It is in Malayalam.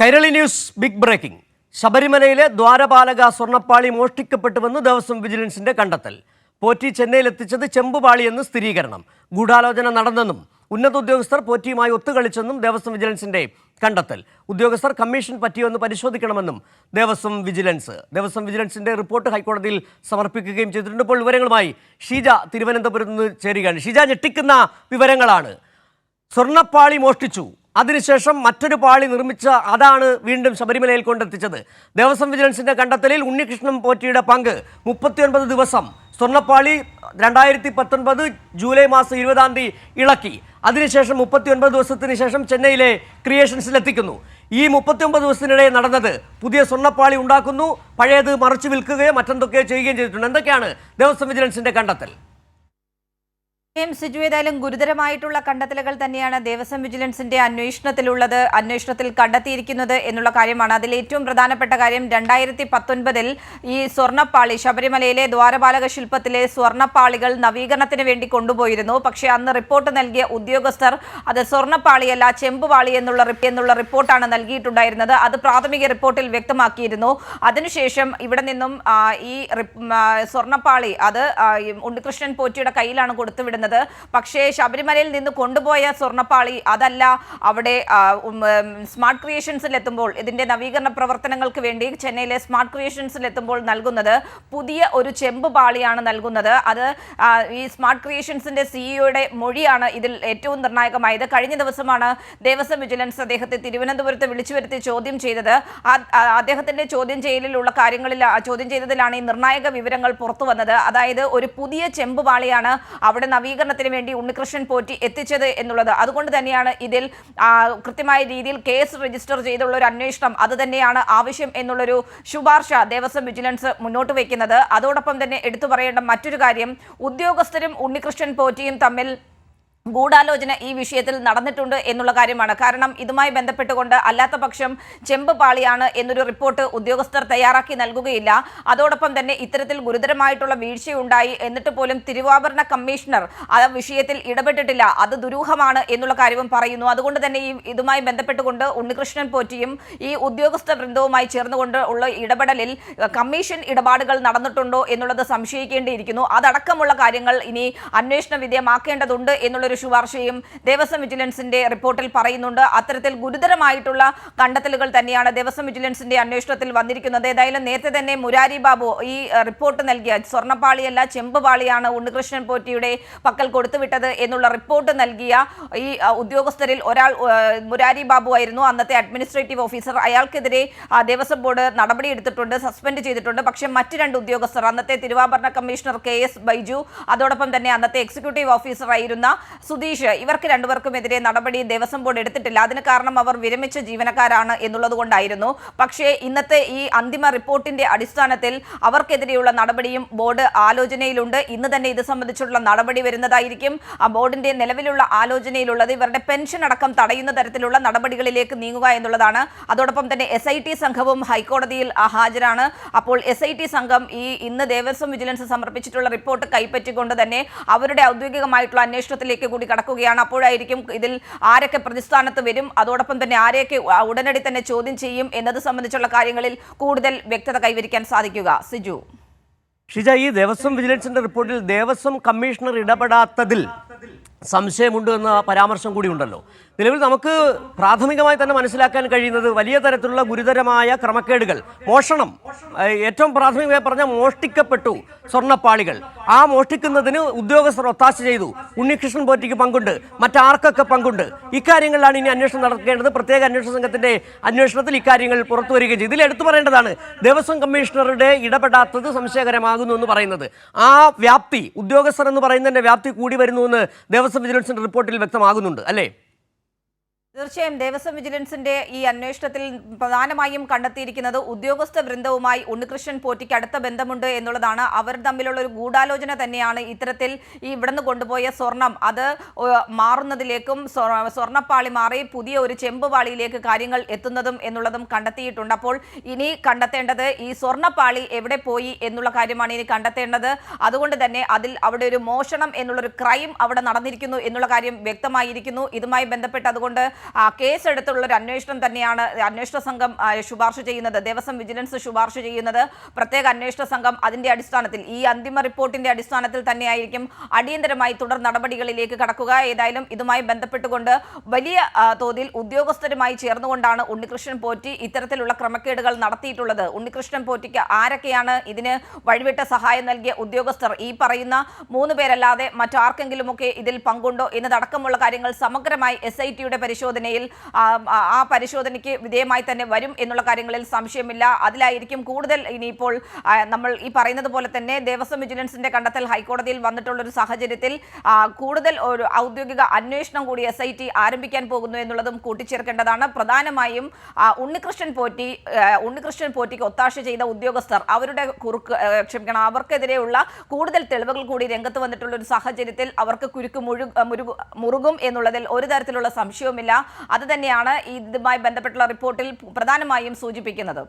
Kairali news big breaking. ശബരിമലയിലെ ദ്വാരപാലക സ്വർണപ്പാളി മോഷ്ടിക്കപ്പെട്ടുവെന്ന് ദേവസ്വം വിജിലൻസിന്റെ കണ്ടെത്തൽ. പോറ്റി എത്തിച്ചത് ചെമ്പുപാളിയെന്ന് സ്ഥിരീകരണം. ഗൂഢാലോചന നടന്നെന്നും ഉന്നത ഉദ്യോഗസ്ഥർ പോറ്റിയുമായി ഒത്തുകളിച്ചെന്നും ദേവസ്വം വിജിലൻസിന്റെ കണ്ടെത്തൽ. ഉദ്യോഗസ്ഥർ കമ്മീഷൻ പറ്റിയോന്ന് പരിശോധിക്കണമെന്നും ദേവസ്വം വിജിലൻസ് ദേവസ്വം വിജിലൻസിന്റെ റിപ്പോർട്ട് ഹൈക്കോടതിയിൽ സമർപ്പിക്കുകയും ചെയ്തിട്ടുണ്ട്. ഇപ്പോൾ വിവരങ്ങളുമായി ഷീജ തിരുവനന്തപുരത്ത് നിന്ന് ചേരുകയാണ്. ഷീജ ഞെട്ടിക്കുന്ന വിവരങ്ങളാണ്. സ്വർണപ്പാളി മോഷ്ടിച്ചു. അതിനുശേഷം മറ്റൊരു പാളി നിർമ്മിച്ച അതാണ് വീണ്ടും ശബരിമലയിൽ കൊണ്ടെത്തിച്ചത്. ദേവസ്വം വിജിലൻസിന്റെ കണ്ടെത്തലിൽ ഉണ്ണികൃഷ്ണൻ പോറ്റിയുടെ പങ്ക് മുപ്പത്തിയൊൻപത് ദിവസം സ്വർണപ്പാളി രണ്ടായിരത്തി പത്തൊൻപത് ജൂലൈ മാസം ഇരുപതാം തീയതി ഇളക്കി. അതിനുശേഷം മുപ്പത്തിയൊൻപത് ദിവസത്തിന് ശേഷം ചെന്നൈയിലെ ക്രിയേഷൻസിലെത്തിക്കുന്നു. ഈ മുപ്പത്തിയൊമ്പത് ദിവസത്തിനിടെ നടന്നത് പുതിയ സ്വർണപ്പാളി ഉണ്ടാക്കുന്നു പഴയത് മറച്ചു വിൽക്കുകയോ മറ്റെന്തൊക്കെയോ ചെയ്യുകയും ചെയ്തിട്ടുണ്ട്. എന്തൊക്കെയാണ് ദേവസ്വം വിജിലൻസിന്റെ കണ്ടെത്തൽ? എം സിജു ഏതായാലും ഗുരുതരമായിട്ടുള്ള കണ്ടെത്തലുകൾ തന്നെയാണ് ദേവസ്വം വിജിലൻസിന്റെ അന്വേഷണത്തിലുള്ളത്. അന്വേഷണത്തിൽ കണ്ടെത്തിയിരിക്കുന്നത് എന്നുള്ള കാര്യമാണ്. അതിൽ ഏറ്റവും പ്രധാനപ്പെട്ട കാര്യം രണ്ടായിരത്തി പത്തൊൻപതിൽ ഈ സ്വർണപ്പാളി ശബരിമലയിലെ ദ്വാരപാലക ശില്പത്തിലെ സ്വർണപ്പാളികൾ നവീകരണത്തിന് വേണ്ടി കൊണ്ടുപോയിരുന്നു. പക്ഷേ അന്ന് റിപ്പോർട്ട് നൽകിയ ഉദ്യോഗസ്ഥർ അത് സ്വർണപ്പാളിയല്ല ചെമ്പുപാളി എന്നുള്ള എന്നുള്ള റിപ്പോർട്ടാണ് നൽകിയിട്ടുണ്ടായിരുന്നത്. അത് പ്രാഥമിക റിപ്പോർട്ടിൽ വ്യക്തമാക്കിയിരുന്നു. അതിനുശേഷം ഇവിടെ നിന്നും ഈ സ്വർണപ്പാളി അത് ഉണ്ണികൃഷ്ണൻ പോറ്റിയുടെ കയ്യിലാണ് കൊടുത്തുവിടുന്നത്. പക്ഷേ ശബരിമലയിൽ നിന്ന് കൊണ്ടുപോയ സ്വർണപ്പാളി അതല്ല അവിടെ സ്മാർട്ട് ക്രിയേഷൻസിൽ എത്തുമ്പോൾ ഇതിന്റെ നവീകരണ പ്രവർത്തനങ്ങൾക്ക് വേണ്ടി ചെന്നൈയിലെ സ്മാർട്ട് ക്രിയേഷൻസിൽ എത്തുമ്പോൾ നൽകുന്നത് പുതിയ ഒരു ചെമ്പ് പാളിയാണ് നൽകുന്നത്. അത് ഈ സ്മാർട്ട് ക്രിയേഷൻസിന്റെ സിഇഒയുടെ മൊഴിയാണ് ഇതിൽ ഏറ്റവും നിർണായകമായത്. കഴിഞ്ഞ ദിവസമാണ് ദേവസ്വം വിജിലൻസ് അദ്ദേഹത്തെ തിരുവനന്തപുരത്ത് വിളിച്ചു വരുത്തി ചോദ്യം ചെയ്തത്. അദ്ദേഹത്തിന്റെ ചോദ്യം ചെയ്യലിലുള്ള കാര്യങ്ങളിൽ ചോദ്യം ചെയ്തതിലാണ് ഈ നിർണായക വിവരങ്ങൾ പുറത്തു വന്നത് അതായത് ഒരു പുതിയ ചെമ്പ് പാളിയാണ് അവിടെ നവീകരണത്തിന് വേണ്ടി ഉണ്ണികൃഷ്ണൻ പോറ്റി എത്തിച്ചത് എന്നുള്ളത്. അതുകൊണ്ട് തന്നെയാണ് ഇതിൽ കൃത്യമായ രീതിയിൽ കേസ് രജിസ്റ്റർ ചെയ്തുള്ള ഒരു അന്വേഷണം അത് തന്നെയാണ് ആവശ്യം എന്നുള്ളൊരു ശുപാർശ ദേവസ്വം വിജിലൻസ് മുന്നോട്ട് വയ്ക്കുന്നത് അതോടൊപ്പം തന്നെ എടുത്തു പറയേണ്ട മറ്റൊരു കാര്യം ഉദ്യോഗസ്ഥരും ഉണ്ണികൃഷ്ണൻ പോറ്റിയും തമ്മിൽ ഗൂഢാലോചന ഈ വിഷയത്തിൽ നടന്നിട്ടുണ്ട് എന്നുള്ള കാര്യമാണ്. കാരണം ഇതുമായി ബന്ധപ്പെട്ടുകൊണ്ട് അല്ലാത്ത പക്ഷം ചെമ്പ് പാളിയാണ് എന്നൊരു റിപ്പോർട്ട് ഉദ്യോഗസ്ഥർ തയ്യാറാക്കി നൽകുകയില്ല. അതോടൊപ്പം തന്നെ ഇത്തരത്തിൽ ഗുരുതരമായിട്ടുള്ള വീഴ്ചയുണ്ടായി എന്നിട്ട് പോലും തിരുവാഭരണ കമ്മീഷണർ ആ വിഷയത്തിൽ ഇടപെട്ടിട്ടില്ല. അത് ദുരൂഹമാണ് എന്നുള്ള കാര്യവും പറയുന്നു. അതുകൊണ്ട് തന്നെ ഈ ഇതുമായി ബന്ധപ്പെട്ടുകൊണ്ട് ഉണ്ണികൃഷ്ണൻ പോറ്റിയും ഈ ഉദ്യോഗസ്ഥ വൃന്ദവുമായി ചേർന്നുകൊണ്ട് ഉള്ള ഇടപെടലിൽ കമ്മീഷൻ ഇടപാടുകൾ നടന്നിട്ടുണ്ടോ എന്നുള്ളത് സംശയിക്കേണ്ടിയിരിക്കുന്നു. അതടക്കമുള്ള കാര്യങ്ങൾ ഇനി അന്വേഷണ വിധേയമാക്കേണ്ടതുണ്ട് എന്നുള്ളൊരു ശുപാർശയും ദേവസ്വം വിജിലൻസിന്റെ റിപ്പോർട്ടിൽ പറയുന്നുണ്ട്. അത്തരത്തിൽ ഗുരുതരമായിട്ടുള്ള കണ്ടെത്തലുകൾ തന്നെയാണ് ദേവസ്വം വിജിലൻസിന്റെ അന്വേഷണത്തിൽ വന്നിരിക്കുന്നത്. ഏതായാലും നേരത്തെ തന്നെ മുരാരി ബാബു ഈ റിപ്പോർട്ട് നൽകിയ സ്വർണപ്പാളിയല്ല ചെമ്പുപാളിയാണ് ഉണ്ണികൃഷ്ണൻ പോറ്റിയുടെ പക്കൽ കൊടുത്തുവിട്ടത് എന്നുള്ള റിപ്പോർട്ട് നൽകിയ ഈ ഉദ്യോഗസ്ഥരിൽ ഒരാൾ മുരാരി ബാബു ആയിരുന്നു. അന്നത്തെ അഡ്മിനിസ്ട്രേറ്റീവ് ഓഫീസർ. അയാൾക്കെതിരെ ദേവസ്വം ബോർഡ് നടപടി എടുത്തിട്ടുണ്ട് സസ്പെൻഡ് ചെയ്തിട്ടുണ്ട്. പക്ഷേ മറ്റ് രണ്ട് ഉദ്യോഗസ്ഥർ അന്നത്തെ തിരുവാഭരണ കമ്മീഷണർ കെ എസ് ബൈജു അതോടൊപ്പം തന്നെ അന്നത്തെ എക്സിക്യൂട്ടീവ് ഓഫീസർ ആയിരുന്ന സുധീഷ് ഇവർക്ക് രണ്ടുപേർക്കുമെതിരെ നടപടി ദേവസ്വം ബോർഡ് എടുത്തിട്ടില്ല. അതിന് കാരണം അവർ വിരമിച്ച ജീവനക്കാരാണ് എന്നുള്ളത് കൊണ്ടായിരുന്നു പക്ഷേ ഇന്നത്തെ ഈ അന്തിമ റിപ്പോർട്ടിന്റെ അടിസ്ഥാനത്തിൽ അവർക്കെതിരെയുള്ള നടപടിയും ബോർഡ് ആലോചനയിലുണ്ട്. ഇന്ന് തന്നെ ഇത് സംബന്ധിച്ചുള്ള നടപടി വരുന്നതായിരിക്കും. ആ ബോർഡിന്റെ നിലവിലുള്ള ആലോചനയിലുള്ളത് ഇവരുടെ പെൻഷൻ അടക്കം തടയുന്ന തരത്തിലുള്ള നടപടികളിലേക്ക് നീങ്ങുക എന്നുള്ളതാണ്. അതോടൊപ്പം തന്നെ എസ് ഐ ടി സംഘവും ഹൈക്കോടതിയിൽ ഹാജരാണ്. അപ്പോൾ എസ് ഐ ടി സംഘം ഈ ഇന്ന് ദേവസ്വം വിജിലൻസ് സമർപ്പിച്ചിട്ടുള്ള റിപ്പോർട്ട് കൈപ്പറ്റിക്കൊണ്ട് തന്നെ അവരുടെ ഔദ്യോഗികമായിട്ടുള്ള അന്വേഷണത്തിലേക്ക് കൂടി കടക്കുകയാണ്. അപ്പോഴായിരിക്കും ഇതിൽ ആരൊക്കെ പ്രതിസ്ഥാനത്ത് വരും? അതോടൊപ്പം തന്നെ ആരെയൊക്കെ ഉടനടി തന്നെ ചോദ്യം ചെയ്യും എന്നത് സംബന്ധിച്ചുള്ള കാര്യങ്ങളിൽ കൂടുതൽ വ്യക്തത കൈവരിക്കാൻ സാധിക്കുക. സിജു. ഷിജ ഈ ദേവസ്വം വിജിലൻസിന്റെ റിപ്പോർട്ടിൽ ദേവസ്വം കമ്മീഷണർ ഇടപെടാത്തതിൽ സംശയമുണ്ട് എന്ന പരാമർശം കൂടി ഉണ്ടല്ലോ. നിലവിൽ നമുക്ക് പ്രാഥമികമായി തന്നെ മനസ്സിലാക്കാൻ കഴിയുന്നത് വലിയ തരത്തിലുള്ള ഗുരുതരമായ ക്രമക്കേടുകൾ മോഷണം ഏറ്റവും പ്രാഥമികമായി പറഞ്ഞ മോഷ്ടിക്കപ്പെട്ടു സ്വർണപ്പാളികൾ. ആ മോഷ്ടിക്കുന്നതിന് ഉദ്യോഗസ്ഥർ ഒത്താശ ചെയ്തു. ഉണ്ണികൃഷ്ണൻ പോറ്റിക്ക് പങ്കുണ്ട് മറ്റാർക്കൊക്കെ പങ്കുണ്ട്. ഇക്കാര്യങ്ങളിലാണ് ഇനി അന്വേഷണം നടക്കേണ്ടത്. പ്രത്യേക അന്വേഷണ സംഘത്തിന്റെ അന്വേഷണത്തിൽ ഇക്കാര്യങ്ങൾ പുറത്തു വരികയും ചെയ്തു. ഇതിൽ എടുത്തു പറയേണ്ടതാണ് ദേവസ്വം കമ്മീഷണറുടെ ഇടപെടാത്തത് സംശയകരമാകുന്നു എന്ന് പറയുന്നത്. ആ വ്യാപ്തി ഉദ്യോഗസ്ഥർ എന്ന് പറയുന്നതിന്റെ വ്യാപ്തി കൂടി വരുന്നു എന്ന് ദേവസ്വം വിജിലൻസിന്റെ റിപ്പോർട്ടിൽ വ്യക്തമാകുന്നുണ്ട് അല്ലേ? തീർച്ചയായും ദേവസ്വം വിജിലൻസിന്റെ ഈ അന്വേഷണത്തിൽ പ്രധാനമായും കണ്ടെത്തിയിരിക്കുന്നത് ഉദ്യോഗസ്ഥ വൃന്ദവുമായി ഉണ്ണികൃഷ്ണൻ പോറ്റിക്ക് അടുത്ത ബന്ധമുണ്ട് എന്നുള്ളതാണ്. അവർ തമ്മിലുള്ള ഒരു ഗൂഢാലോചന തന്നെയാണ് ഇത്തരത്തിൽ ഈ ഇവിടുന്ന് കൊണ്ടുപോയ സ്വർണം. അത് മാറുന്നതിലേക്കും സ്വർണപ്പാളി മാറി പുതിയ ഒരു ചെമ്പുപാളിയിലേക്ക് കാര്യങ്ങൾ എത്തുന്നതും എന്നുള്ളതും കണ്ടെത്തിയിട്ടുണ്ട്. അപ്പോൾ ഇനി കണ്ടെത്തേണ്ടത് ഈ സ്വർണപ്പാളി എവിടെ പോയി എന്നുള്ള കാര്യമാണ് ഇനി കണ്ടെത്തേണ്ടത്. അതുകൊണ്ട് തന്നെ അതിൽ അവിടെ ഒരു മോഷണം എന്നുള്ളൊരു ക്രൈം അവിടെ നടന്നിരിക്കുന്നു എന്നുള്ള കാര്യം വ്യക്തമായിരിക്കുന്നു. ഇതുമായി ബന്ധപ്പെട്ട് അതുകൊണ്ട് കേസെടുത്തുള്ള ഒരു അന്വേഷണം തന്നെയാണ് അന്വേഷണ സംഘം ശുപാർശ ചെയ്യുന്നത്. ദേവസ്വം വിജിലൻസ് ശുപാർശ ചെയ്യുന്നത്. പ്രത്യേക അന്വേഷണ സംഘം അതിന്റെ അടിസ്ഥാനത്തിൽ ഈ അന്തിമ റിപ്പോർട്ടിന്റെ അടിസ്ഥാനത്തിൽ തന്നെയായിരിക്കും അടിയന്തരമായി തുടർ നടപടികളിലേക്ക് കടക്കുക. ഏതായാലും ഇതുമായി ബന്ധപ്പെട്ടുകൊണ്ട് വലിയ തോതിൽ ഉദ്യോഗസ്ഥരുമായി ചേർന്നുകൊണ്ടാണ് ഉണ്ണികൃഷ്ണൻ പോറ്റി ഇത്തരത്തിലുള്ള ക്രമക്കേടുകൾ നടത്തിയിട്ടുള്ളത്. ഉണ്ണികൃഷ്ണൻ പോറ്റിക്ക് ആരൊക്കെയാണ് ഇതിന് വഴിവിട്ട സഹായം നൽകിയ ഉദ്യോഗസ്ഥർ? ഈ പറയുന്ന മൂന്ന് പേരല്ലാതെ മറ്റാർക്കെങ്കിലുമൊക്കെ ഇതിൽ പങ്കുണ്ടോ എന്നതടക്കമുള്ള കാര്യങ്ങൾ സമഗ്രമായി എസ് ഐ ടിയുടെ പരിശോധനയിൽ ആ, പരിശോധനയ്ക്ക് വിധേയമായി തന്നെ വരും എന്നുള്ള കാര്യങ്ങളിൽ സംശയമില്ല. അതിലായിരിക്കും കൂടുതൽ ഇനിയിപ്പോൾ നമ്മൾ ഈ പറയുന്നത് പോലെ തന്നെ ദേവസ്വം വിജിലൻസിന്റെ കണ്ടെത്തൽ ഹൈക്കോടതിയിൽ വന്നിട്ടുള്ള ഒരു സാഹചര്യത്തിൽ കൂടുതൽ ഒരു ഔദ്യോഗിക അന്വേഷണം കൂടി എസ് ആരംഭിക്കാൻ പോകുന്നു എന്നുള്ളതും കൂട്ടിച്ചേർക്കേണ്ടതാണ്. പ്രധാനമായും ഉണ്ണികൃഷ്ണൻ പോറ്റി ഉണ്ണികൃഷ്ണൻ പോറ്റിക്ക് ഒത്താശ ചെയ്ത ഉദ്യോഗസ്ഥർ അവരുടെ കുറുക്ക് ക്ഷമിക്കണം അവർക്കെതിരെയുള്ള കൂടുതൽ തെളിവുകൾ കൂടി രംഗത്ത് വന്നിട്ടുള്ള ഒരു സാഹചര്യത്തിൽ അവർക്ക് കുരുക്ക് മുഴു മുറുകും എന്നുള്ളതിൽ ഒരു തരത്തിലുള്ള സംശയവുമില്ല. അത് തന്നെയാണ് ഇതുമായി ബന്ധപ്പെട്ടുള്ള റിപ്പോർട്ടിൽ പ്രധാനമായും സൂചിപ്പിക്കുന്നത്.